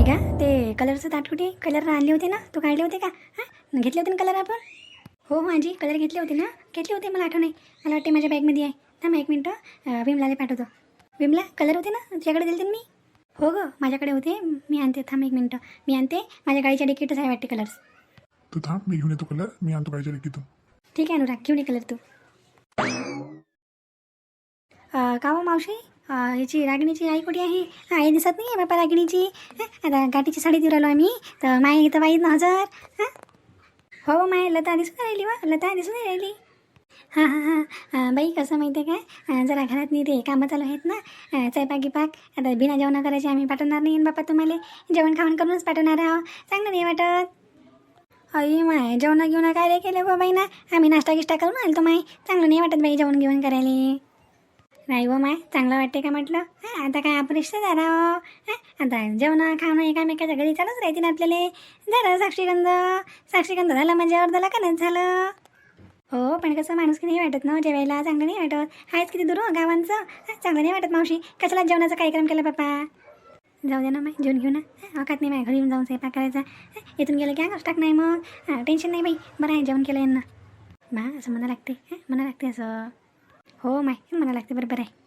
मेघा ते कलरचं ताट कुठे कलर आणले होते ना? तू काढले होते का? हां? घेतले होते ना कलर आपण? हो हो आजी कलर घेतले होते ना? घेतले होते मला आठवण आहे मला वाटते माझ्या बॅगमध्ये आहे. थांब एक मिनटं. विमलाला पाठवतो. विमला कलर होते ना? तुझ्याकडे दिले मी? हो गं माझ्याकडे होते. मी आणते. थांब एक मिनटं. मी आणते. माझ्या गाडीच्या डिकीटच आहे वाटते कलर्स तू थांब मी घेऊन येतो कलर मी आणतो की तू ठीक आहे अनुराग. घेऊन ये कलर तू. का हो मावशी? ह्याची याची रागिणीची आई कुठे आहे? हा, आई दिसत नाही आहे बापा रागिणीची. आता गाठीची साडी देऊ राहिलो आम्ही. तर माय इथं बाई ना हजर. हां? हो माय लता दिसून राहिली वा. लता दिसून राहिली. हां हां हां. बाई कसं माहिती आहे काय जरा घरात नाही ते कामं चालू आहेत ना. अं, पाक आता बिना जेवण करायची आम्ही पाठवणार नाही बापा तुम्हाला. जेवण खावण करूनच पाठवणार आहो. चांगलं नाही वाटत. अई माय जेवण घेऊन काय रे केलं गो बाई ना आम्ही नाश्ता गिष्टा करून आलो तो माय. चांगलं नाही वाटत बाई जेवण घेऊन करायला. नाही माय चांगलं वाटते का म्हटलं? हां आता काय आपण रिश्तेदार आहो हां. आता जेवण खाणं एकामेकाच्या घरी चालूच राहते ना आपल्याला. झालं साक्षीगंध. साक्षीगंध झालं म्हणजे अर्धला का नाही झालं? हो पण कसं माणूस की नाही वाटत ना हो, जेवायला? चांगलं नाही वाटत. आहेच किती दूर हो गावांचं. चांगलं नाही वाटत मावशी. कशाला जेवणाचा कार्यक्रम केला पप्पा? जाऊ दे ना मग जेवण घेऊ ना. औकात नाही माझ्या घरी येऊन जाऊन स्वयंपाक करायचा. इथून गेलं की अंगाच टाक नाही मग. हां टेन्शन नाही बाई. बरं आहे जेवण केलं यांना. मा असं म्हणा लागते हां म्हणा लागते असं. हो माय. मला लागते बरोबर आहे.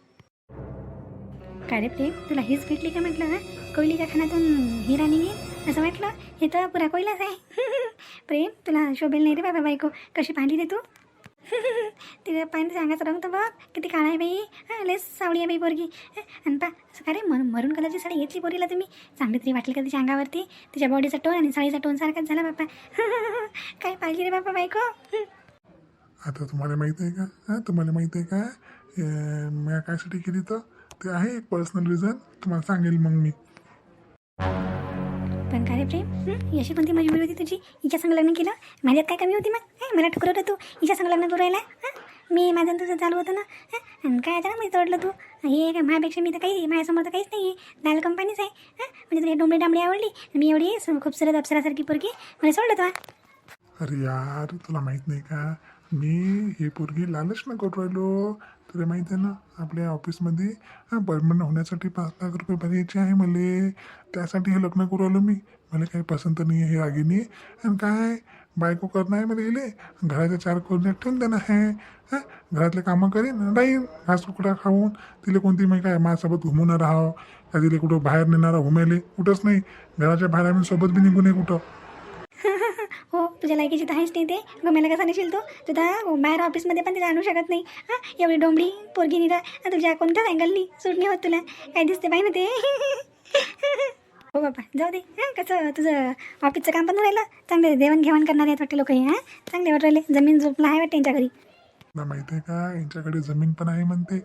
काय रे प्रेम? तुला हीच भेटली का म्हटलं हां? कोयलीच्या खाण्यातून हिरा निघेल असं वाटलं? हे तर पुरा कोयलाच आहे. प्रेम तुला शोभेल नाही रे बाबा बायको. कशी पाहिली रे तू? तिला पाणी सांगायचं रंग तर बघ किती काळा आहे बाई. हां लेस सावळी आहे बाई पोरगी. आणि पा असं काय रे मर मरून कलरची साडी घेतली पोरीला तुम्ही? चांगली तरी वाटली का तिच्या अंगावरती? तिच्या बॉडीचा टोन आणि साडीचा टोन सारखाच झाला बापा. काय पाहिजे रे बापा बायको? आता तुम्हाला माहीत आहे का? हां तुम्हाला माहीत आहे का? मी कायसाठी केली तर ते आहे एक पर्सनल रिझन तुम्हाला सांगेल मग मी. पण काय रे प्रेम? अशी कोणती मजबुरी होती तुझी? हिच्या संग लग्न केलं? माझ्यात काय कमी होती मग? मला ठुकरवलं तू. हिच्या संग लग्न करू राहिला? हं? मी माझं तुझं चालू होतं ना? आणि काय अचानक मी तोडलं तू? हे काय माझ्यापेक्षा मी तर काही माझ्यासमोर तर काहीच नाही आहे दाल कंपनीच आहे. हं? म्हणजे तुला डोंबडी डांबडी आवडली? मी एवढी सु- खूपसुरत अप्सरासारखी पोरगी. मला सोडलं तुला अरे यार तुला माहीत नाही का? मी हे पोरगी लालच ना करू राहिलो. तुला माहिती आहे ना आपल्या ऑफिसमध्ये परमनंट होण्यासाठी पाच लाख रुपये भरायचे आहे मला. त्यासाठी हे लग्न करू राहिलो मी. मला काही पसंत नाही आहे हे रागिनी. आणि काय? बायको करणं आहे मला इले. घराच्या चार कोरण्यात ठेवून देणं आहे. हां घरातले कामं करेन. राहीन. घास कुकडा खाऊन. तिला कोणती मी काय माझ्यासोबत घुमून राहावं का तिला कुठं बाहेर नेणारा घुमायले कुठंच नाही. घराच्या बाहेर आम्ही सोबत बी निघू नये कुठं. हो तुझ्या लायकीची तर आहेच नाही ते गमेला कसा नेशील तू? तुझा बाहेर ऑफिसमध्ये पण तिला आणू शकत नाही. हां एवढी डोंबडी पोरगी निरा. तुझ्या कोणत्याच अँगलनी सूट नाही होत तुला. काय दिसते पाहिजे ना ते? हो बाबा जाऊ दे. हां कसं तुझं ऑफिसचं काम पण राहिलं. चांगले देवाणघेवाण करणारे आहेत वाटते लोक हे हां? चांगले वाटत राहिले. जमीन झोपला आहे वाटते त्यांच्या घरी माहिती आहे का? यांच्याकडे जमीन पण आहे म्हणते.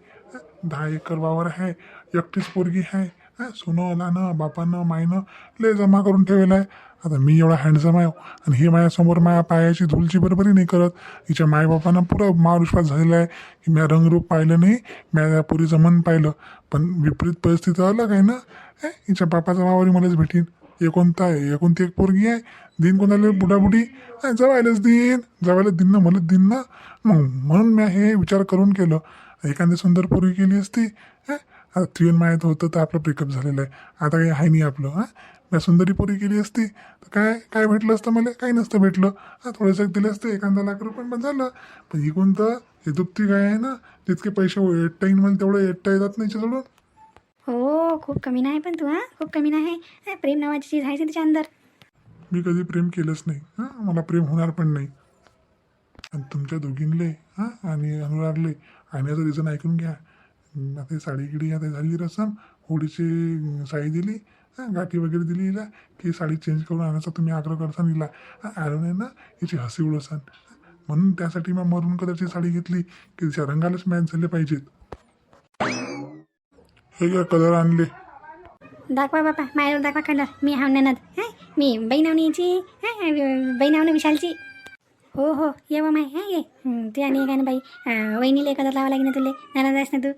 दहा एकर वावर आहे. एकटीच पोरगी आहे. हं? सोनं बापानं मायनं लय जमा करून ठेवलेलं आहे. आता मी एवढा हँडसम आहे हो. आणि हे माझ्यासमोर माझ्या पायाची धुलची बरोबरी नाही करत. हिच्या मायबापानं पुरा मारुश्वास झालेला आहे की मी रंगरूप पाहिलं नाही मी या पुरीचं मन पाहिलं. पण विपरीत परिस्थिती अलग आहे ना? हं? हिच्या बापाचा वावरही मलाच भेटीन. एकोणता आहे? एकोणती एक पोरगी आहे? दिन कोणाला बुडाबुडी? हं, जवायलाच देईन. जवायला दिन ना मला दिन ना. मग म्हणून मी हे विचार करून केलं. एखादी सुंदर पोरगी केली असती आता त्रियन मायात होतं तर आपलं ब्रेकअप झालेलं आहे. आता काही आहे नाही आपलं हां? मी सुंदरी पोरी केली असती तर काय काय भेटलं असतं मला? काही नसतं भेटलं. हां थोडंसं दिलं असतं एखादा लाख रुपये पण झालं. पण ही कोणतं? हे दुपती काय आहे ना तितके पैसे एकटा येईन मला तेवढं एकटा येतात नाही सोडून हो खूप कमी नाही पण तू हां? खूप कमी नाही. प्रेम नावाची चीज आहे तिच्या अंदर. मी कधी प्रेम केलंच नाही हां? मला प्रेम होणार पण नाही. आणि तुमच्या दोघींले हां? आणि अनुरागले. आणण्याचं रिझन ऐकून घ्या. आता साडी गिडी आता झाली रसम होळीची साडी दिली गाठी वगैरे दिली हिला. की साडी चेंज करून आणायचा तुम्ही आग्रह करसान हिला. आलं नाही ना हिची हसी उडसान. म्हणून त्यासाठी मग मरून कलरची साडी घेतली की तिच्या रंगालाच मॅच झाले पाहिजेत. हे घ्या कलर आणले. दाखवा बापा माझ्यावर दाखवा कलर मी हाव ननद हां? मी बहिणावणी याची हां बहिणावणी विशालची. हो हो ये बा माय हां ये. ते आणि काय ना बाई. वहिनीला कलर लावा लागेल ना तुले. ननद आहेस ना तू?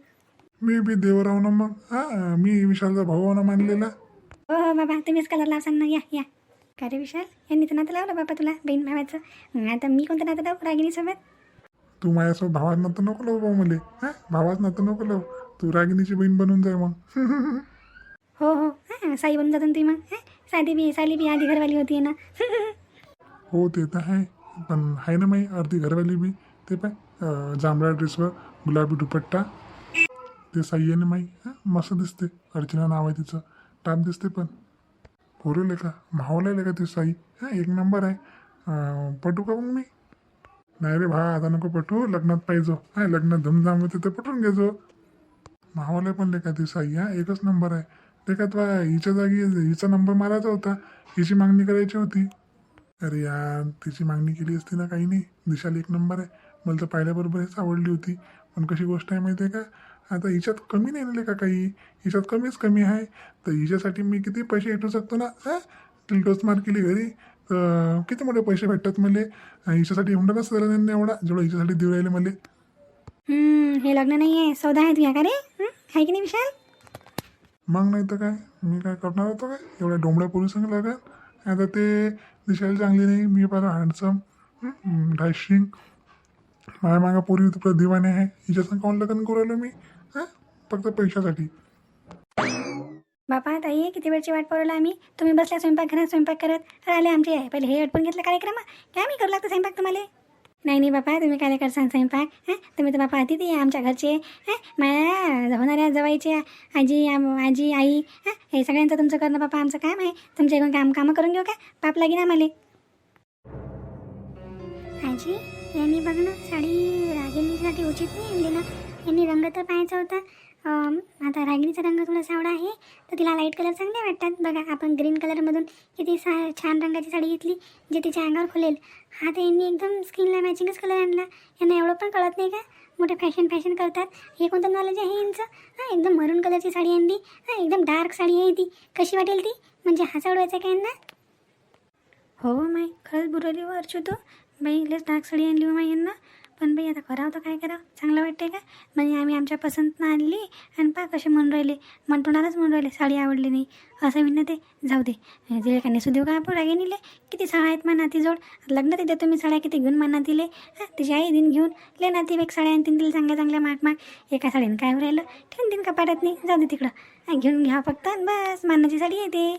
मी बी देवराव ना मग हां मी विशालचा भाऊ ना मानलेला. हो हो बाबा तुम्हीच कलर लावसान ना या या. का रे विशाल? यांनी तर नातं लावलं बाबा तुला बहीण भावाचं? आता मी कोणतं नातं लावू रागिनीसोबत तू माझ्यासोबत भावात नंतर नको लावू भाऊ मले. हा भावात नंतर नको लावू. तू रागिनीची बहीण बनून जाय मग. हो हो हां साई बनून जातो ना तुम्ही मग हां? साधी बी साली बी आधी घरवाली होती ना. हो ते तर आहे. पण आहे ना माई अर्धी घरवाली बी. ते अं, जांभळ्या ड्रेसवर गुलाबी दुपट्टा. ते साई आहे ना माई मस्त दिसते. अर्चना नाव आहे तिचं. टाप दिसते पण. पोरेले का मावलेले का ते साई? हां एक नंबर आहे. पटू का मग मी? नाही रे भा आता नको पटू. लग्नात पाहिजो. हां लग्नात धमधाम होते तर पटून घेजो. मावाले पण लेखा ते साई हा एकच नंबर आहे. ते का तुला हिच्या जागी हिचा नंबर मारायचा होता. हिची मागणी करायची होती. अरे यार तिची मागणी केली असती ना काही नाही. दिशाला एक नंबर आहे. मला तर पाहिल्याबरोबर हेच आवडली होती. पण कशी गोष्ट आहे माहिती आहे का? आता हिच्यात कमी नाही ना का काही? हिच्यात कमीच कमी आहे. तर हिच्यासाठी मी किती पैसे भेटू शकतो ना? हां डोस मार केली घरी. तर किती मोठे पैसे भेटतात मला हिच्यासाठी एवढा नसतं झालं त्यांनी एवढा? जेवढा हिच्यासाठी देऊ राहिले मला हे लग्न नाही आहे सौदा आहे तुझ्या का रे? आहे की नाही विशाल? मग नाही तर काय? मी काय करणार होतो काय? एवढ्या डोंबड्या पोलीस संग लागत आता ते दिसायला चांगली नाही. मी फार हँडसम ढायशिंग माझ्या मागा पोरी तुला दिवाने आहे. हिच्या संग काऊन लग्न करू राहिलो मी? फक्त पैशासाठी. बापा ताई किती वेळची वाट पावला आम्ही? तुम्ही बसल्या स्वयंपाक घरात स्वयंपाक करत आले आमचे. पहिले हे अडपून घेतलं कार्यक्रम. काय मी करू लागतो स्वयंपाक तुम्हाला? नाही नाही बापा तुम्ही काय करसान स्वयंपाक? हां? तुम्ही तर बापा अतिथी आहे आमच्या घरचे. हां? माझ्या होणाऱ्या जवाईचे आजी आम- आजी आई हां? हे सगळ्यांचं तुमचं करणं बापा आमचं काम आहे. तुमच्या इकडून काम कामं करून घेऊ का? पाप ना आम्हाला. आजी यांनी बघ ना साडी रागिणीसाठी उचित नाही आणली ना. यांनी रंग तर पाहायचा होता. आता रागिणीचा रंग थोडासा आवडा आहे तर तिला लाइट कलर चांगले वाटतात. बघा आपण ग्रीन कलरमधून किती सा छान रंगाची साडी घेतली जे तिच्या अंगावर खुलेल. हा तर यांनी एकदम स्किनला मॅचिंगच कलर आणला. यांना एवढं पण कळत नाही का? मोठे फॅशन फॅशन करतात. हे कोणतं नॉलेज आहे यांचं? हां एकदम मरून कलरची साडी आणली. हां एकदम डार्क साडी आहे ती. कशी वाटेल ती? म्हणजे हा चढवायचा का यांना? हो माय खरंच बुरवली अर्चू तू बाई लस डार्क साडी आणली हो माई यांना. पण बाई आता करावं तर काय करावं? चांगलं वाटते का? म्हणजे आम्ही आमच्या पसंतनं आणली आणि पा कसे म्हणून राहिले. मन तोंडालाच म्हणून राहिले साडी आवडली नाही. असं म्हणणं ते? जाऊ दे. तिला सुदेव नेसू देऊ का आपण रागे नेले किती साड्या आहेत मा नातीजोड लग्न तिथे तुम्ही साड्या किती घेऊन मा नातीले? हां तिची आई दिन घेऊन ले नाती एक साड्या आणतील तिला चांगल्या चांगल्या माग माग. एका साडीनं काय हो राहिलं? ठेवून दिन कपाटात नाही? जाऊ दे तिकडं. घेऊन घ्या फक्त बस मानाची साडी येते.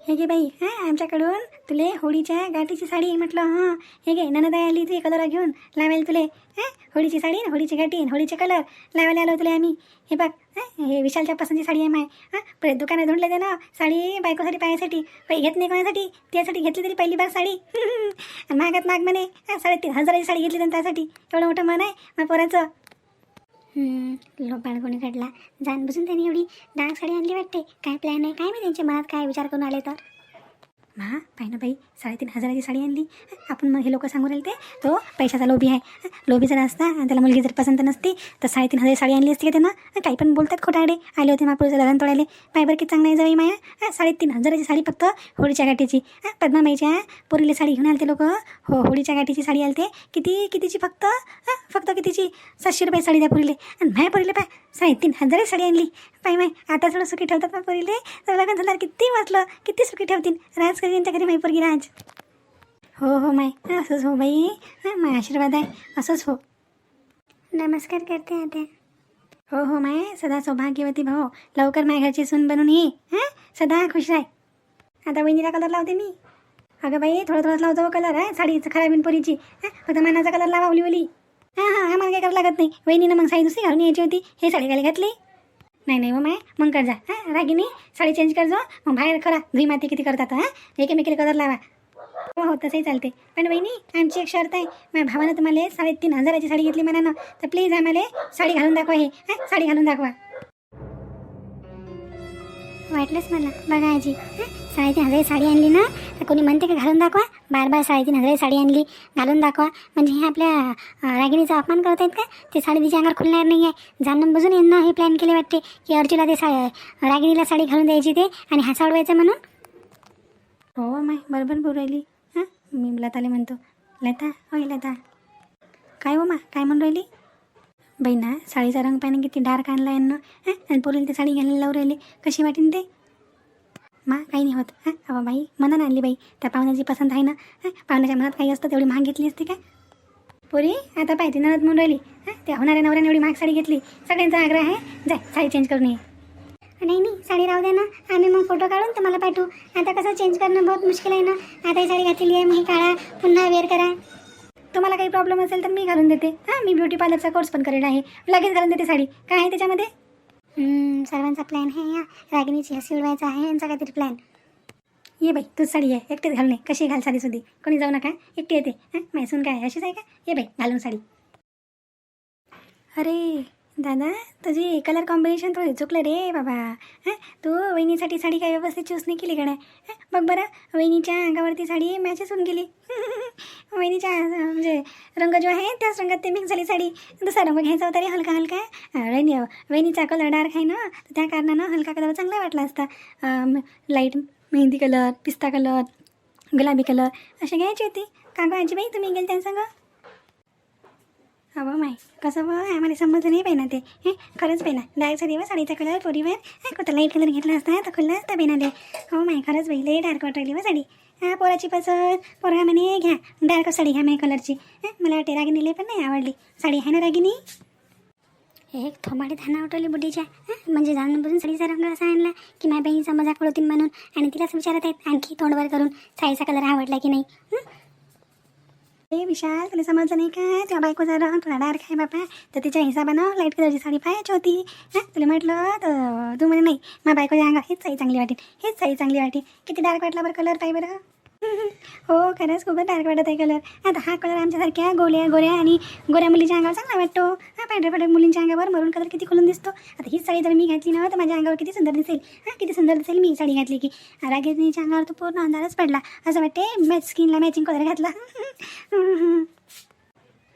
हे घे बाई हां आमच्याकडून तुले होळीच्या गाठीची साडी म्हटलं हां. हे घे ननदाई आली तुझे कलर घेऊन लावायला तुले हां. होळीची साडी होळीची गाठी होळीचे कलर लावायला आलो तुले आम्ही. हे बघ हां हे विशालच्या पसंतची साडी आहे माय हां. परत दुकानात धुंडले ते ना साडी बायकोसाठी पायासाठी काही घेत नाही कोणासाठी त्यासाठी घेतली तरी पहिली बार साडी. महागात माग म्हणे हां साडेतीन हजाराची साडी घेतली त्यासाठी एवढं मोठं मन आहे मग पोराचं. लोपाळ कोणी काढला. जाण बसून त्यांनी एवढी डार्क साडी आणली वाटते. काय प्लॅन आहे? काय मी त्यांच्या मनात काय विचार करून आले तर? हा पाहिनं बाई? साडेतीन हजाराची साडी आणली. आपण मग हे लोक सांगू राहिले ते तो पैशाचा लोभी आहे. लोभी जर असता आणि त्याला मुलगी जर पसंत नसती तर साडेतीन हजार साडी आणली असती का त्यांना? काही पण बोलतात खोटाडे आले होते मापुरचं लग्न तोडायले पायबर की किती चांगलं आहे जाई माया. साडेतीन हजाराची साडी फक्त होळीच्या गाठीची पद्माबाईच्या पोरीला साडी घेऊन आलते लोक. हो होळीच्या गाठीची साडी आलते. किती कितीची फक्त? फक्त कितीची? सातशे रुपये साडी द्या पुरीले. आणि माया पुरीले पाय साडेतीन हजाराची साडी आणली. पाय माय आता थोडं सुखी ठेवतात ना पुरीले? तर लग्न झाल्यावर किती वाचलं किती सुखी ठेवतील. राज करीन त्या घरी माई पोरगी राज. हो हो माय असंच हो बाई. हां माय आशीर्वाद आहे. असंच हो. नमस्कार करते आता. हो हो माय सदा सौभाग्यवती भाऊ लवकर माझ्या घरची सून बनून ये. हां सदा खुश राह आता वहिनीला कलर लावते मी. अगं बाई थोडं थोडं लावतो कलर आहे साडीचं खराब येईन पोरीची. हां फक्त मनाचा कलर लावा ओली ओली. हां हां आम्हाला काय करावं लागत नाही. वहिनीनं मग साडी दुसरी घालून यायची होती. हे साडी घाली घातली. नाही नाही मग माय मग कर जा. हां रागिनी. साडी चेंज कर जा. मग बाहेर करा धुई माती किती करतात हां? एकेमेकीला कलर लावा. हो हो तसंही चालते पण वहिनी आमची एक शर्त आहे. माझ्या भावानं तुम्हाला साडेतीन हजाराची साडी घेतली म्हणानं तर प्लीज आम्हाला साडी घालून दाखवा हे. हां साडी घालून दाखवा. वाटलंच मला. बघा आजी साडेतीन हजाराची साडी आणली ना तर कोणी म्हणते का घालून दाखवा? बार बार साडेतीन हजाराची साडी आणली घालून दाखवा. म्हणजे हे आपल्या रागिणीचा अपमान करत आहेत का? ते साडी तिच्या अंगावर खुलणार नाही आहे जाणून बजून यांना हे प्लॅन केले वाटते की अर्जुला ते सा रागिणीला साडी घालून द्यायची ते आणि हसा उडवायचं म्हणून हो माय बरोबर बोलू राहिली. हां मी लताले म्हणतो. लता होय लता. काय हो मा काय म्हणून राहिली? बाई ना साडीचा रंग पाहिजे किती डार्क आणला यांना. हां आणि पोरीला ते साडी घालायला लावून राहिली. कशी वाटेन ते? मा काही नाही होत. हां अवा बाई मनानं आणली बाई. त्या पाहुण्याची पसंत आहे ना हां पाहुण्याच्या मनात काही असतं तेवढी महाग घेतली असते का? पोरी आता पाहिजे नरद म्हणून राहिली हां त्या होणाऱ्या नवऱ्याने एवढी महाग साडी घेतली. सगळ्यांचा आग्रह आहे. जाय साडी चेंज करून ये. नाही नाही साडी राहू द्या ना. आम्ही मग फोटो काढून तुम्हाला पाठवू. आता कसं चेंज करणं बहुत मुश्किल आहे ना. आता ही साडी घातलेली आहे मग हे काढा पुन्हा वेअर करा. तुम्हाला काही प्रॉब्लेम असेल तर मी घालून देते. हां मी ब्युटी पार्लरचा कोर्स पण करेल आहे. लगेच घालून देते साडी. काय आहे त्याच्यामध्ये? सर्वांचा प्लॅन आहे या. रागिणीची हसी उडवायचा आहे यांचा काहीतरी प्लॅन ये बाई तूच साडी आहे. एकटीच घालणे. कशी घाल साडी सुधी? कोणी जाऊ नका. एकटी येते. हां मैसून काय? अशीच आहे का? ये बाई घालून साडी. अरे दादा तुझी कलर कॉम्बिनेशन थोडी चुकलं रे बाबा. हां? तू वहिनीसाठी साडी काय व्यवस्थित चूज नाही केली का नाही? बघ बरं वहिनीच्या अंगावरती साडी मॅचच होऊन गेली. वहिनीच्या म्हणजे रंग जो आहे त्याच रंगात ते मिक्स झाली साडी. दुसरा रंग घ्यायचा होता रे हलका हलका. वहिनी वहिनीचा कलर डार्क आहे ना तर त्या कारणानं हलका कलर चांगला वाटला असता. लाइट मेहंदी कलर पिस्ता कलर गुलाबी कलर असे घ्यायची होती. का गं आजीबाई तुम्ही गेल त्यांसंग ग माय कसं बघ आम्हाला समजलं नाही पाहिजे ते. हे खरंच पहिला डार्कचा दिवस साडीचा कलर पोरीवर हा कुठं लाइट कलर घेतला असता तर खुल्ला असता बेना दे हो माय खरंच बाई लई डार्क वाटली व साडी. हा पोराची पसंत पोरगा म्हणे घ्या डार्क साडी घ्या माझ्या कलरची मला वाटते रागिनीला पण नाही आवडली. साडी आहे ना रागिनी एक थोबाडी धाना उठवली बुद्धीच्या हां म्हणजे जाणून साडीचा रंग असा आणला की माझ्या बहिणीचा मजाक उडवतील म्हणून. आणि तिलाच विचारत आहेत आणखी तोंडवर करून साडीचा कलर आवडला की नाही? ए विशाल तुला समजलं नाही का? तुझ्या बायको जरा तुला डार्क आहे बापा तर तिच्या हिसाबानं लाइट कलरची साडी पाहायची होती. हां तुला म्हटलं तर तू म्हणे नाही माझ्या बायकोच्या अंगा हेच साई चांगली वाटेल. हेच साई चांगली वाटेल. किती डार्क वाटला बरं कलर पाहिजे बरं? हो खरंच खूपच डार्क वाटत आहे कलर आता हा कलर आमच्यासारख्या गोल्या गोऱ्या आणि गोऱ्या मुलीच्या अंगावर चांगला वाटतो. हा पांढऱ्या पांढऱ्या मुलींच्या अंगावर मरून कलर किती खुलून दिसतो. आता ही साडी जर मी घातली ना तर माझ्या अंगावर किती सुंदर दिसेल. हां किती सुंदर दिसेल मी साडी घातली की. रागेनीच्या अंगावर तो पूर्ण अंधारच पडला. असं वाटते मॅच स्किनला मॅचिंग कलर घातला.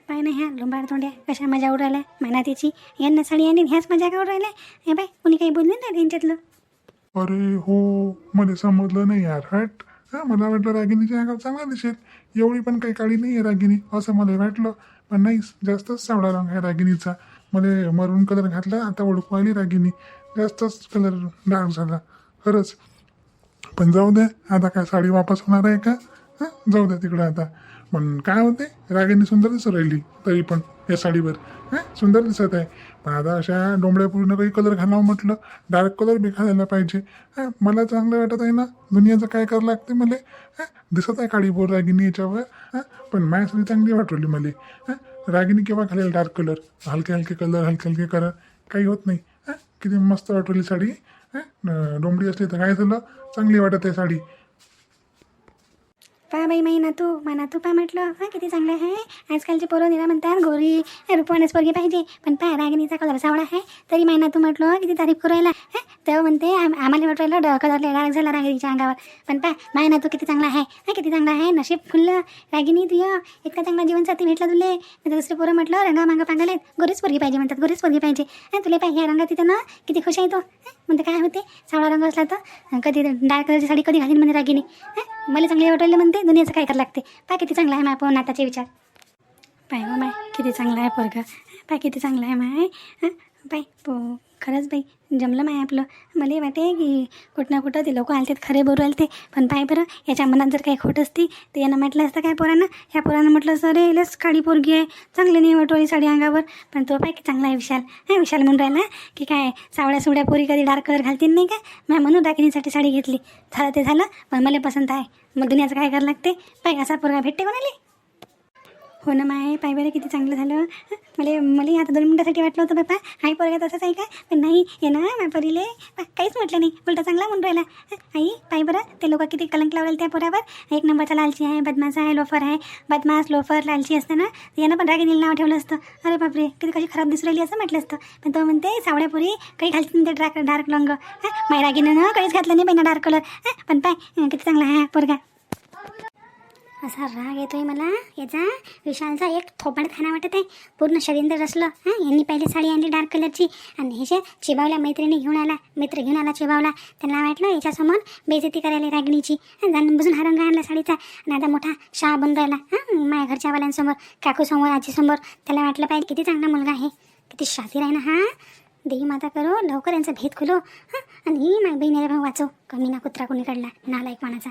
पाय ना ह्या लोंबाड तोंड्या कशा मजा उड राहिल्या. मेहनतीची यांना साडी आणि ह्याच मजा का उड हे बाय कुणी काही बोलले ना त्यांच्यातलं? अरे हो मला समजलं नाही यार हट. हां मला वाटलं रागिणीच्या अंगावर चांगला दिसेल. एवढी पण काही काळी नाही आहे रागिनी असं मला वाटलं. पण नाही जास्तच सावळा रंग आहे रागिणीचा. मला मरून कलर घातला आता ओळखू आली रागिनी जास्तच कलर डार्क झाला. खरंच. पण जाऊ द्या आता काय साडी वापस होणार आहे का? हां जाऊ द्या तिकडं आता. पण काय होते रागिनी सुंदरच राहिली तरी पण. या साडीवर. हां? सुंदर दिसत आहे. पण आता अशा डोंबळ्या पूर्ण काही कलर घालावं म्हटलं डार्क कलर बी घालायला पाहिजे. हां मला चांगलं वाटत आहे ना दुनियाचं काय करावं लागते मला? हां दिसत आहे काळी बोर रागिनी याच्यावर. हां पण माझ्यासाठी चांगली वाटवली मला. हां रागिनी केव्हा घालेल डार्क कलर हलके हलके कलर हलके हलके कलर काही होत नाही. हां किती मस्त वाटवली साडी. हां डोंबडी असली तर काय झालं? चांगली वाटत आहे साडी. पा बाई माई नातू मा नातू पा म्हटलं हां किती चांगलं आहे. आजकालचे पोरं निरा म्हणतात गोरी रुपवानच पोरगी पाहिजे. पण पा रागिनीचा कलर सावळा आहे. तरी माई नातू म्हटलं किती तारीफ करायला हां तेव्हा म्हणते आम आम्हाला वाटलं डोकं झालं कलर झाला रागिनीच्या अंगावर. पण पा माय नातू किती चांगला आहे. हां किती चांगला आहे. नशीब फुललं. रागिनी तुय इतका चांगला जीवनसाथी भेटला तुले. नंतर तर दुसरे पोरं म्हटलं रंगा मांग पांगाले गोरीच पोरगी पाहिजे म्हणतात गोरीच पोरगी पाहिजे. तुले तुला पाय ह्या रंगात तिथं ना किती खुश आहे तो. म्हणते काय होते? सावळा रंग असला तर? कधी डार्क कलरची साडी कधी घालीन म्हणे रागिनी हां मला चांगली वाटवले म्हणते दुनियाचं काय करायला लागते. पाय किती चांगला आहे माय नाताचे विचार. पाय मग माय किती चांगला आहे पोरगा. पाय किती चांगला आहे माय. हां पाय पो खरंच बाई जमलं माय आपलं. मला वाटते की कुठं ना कुठं ते लोक आलते खरे बोलू आलते. पण पाय बरं याच्या मनात जर काही खोट असती तर यानं म्हटलं असतं काय पोरानं? ह्या पोरानं म्हटलं सर लस काळी पोरगी आहे. चांगली नाही वाटवली साडी अंगावर. पण तो पाय की चांगला आहे विशाल. हा विशाल म्हणून राहिला की काय सावळ्या सुवड्या पोरी कधी डार्क कलर घालतील नाही का? मॅ म्हणून राखिणीसाठी साडी घेतली. झालं ते झालं पण मला पसंत आहे. मग दुनियाचं काय करावं लागते? पाय असा पोरगा भेटते कोणाला? हो ना माय पाय बरं किती चांगलं झालं. मला मला आता दोन मिनिटासाठी वाटलं होतं बापा आई पोरगा तसंच आहे का? पण नाही हे ना माझ्या परीले काहीच म्हटलं नाही. उलटा चांगला म्हणून राहिला. आई पाय बरं ते लोक किती कलंक लावलेलं त्या पोरावर. एक नंबरचा लालची आहे बदमाश आहे लोफर आहे. बदमाश लोफर लालची असतं ना. यानं पण रागिनीला नाव ठेवलं असतं. अरे बापरे किती कशी खराब दिसू राहिली असं म्हटलं असतं. पण तो म्हणते सावळ्यापुरी काही घालते ते डार्क डार्क रंग हां माय रागिनं ना काहीच घातलं नाही पहिला डार्क कलर. हां पण पाय किती चांगला आहे पोरगा. असा राग येतोय मला. याचा विशालचा एक थोपाड खाना वाटत आहे. पूर्ण शरीर रसलं हां यांनी पहिली साडी आणली डार्क कलरची. आणि ह्याच्या चिबावल्या मैत्रिणी घेऊन आला मित्र घेऊन आला चिबावला त्यांना वाटलं याच्यासमोर बेजती करायला रागिणीची. जाणून बुजून हरंग रंग आणला साडीचा. आणि आता मोठा शाह बनून राहिला हां माझ्या घरच्या वाल्यांसमोर काकूसमोर आजीसमोर त्याला वाटलं पाहिजे किती चांगला मुलगा आहे. किती शातीर आहे ना हा. देवी माता करो लवकर यांचा भेद खुलो. हां आणि ही माझ्या बहिणीला भाऊ वाचव. कमी ना कुत्रा कोणी काढला. नालायक मानाचा.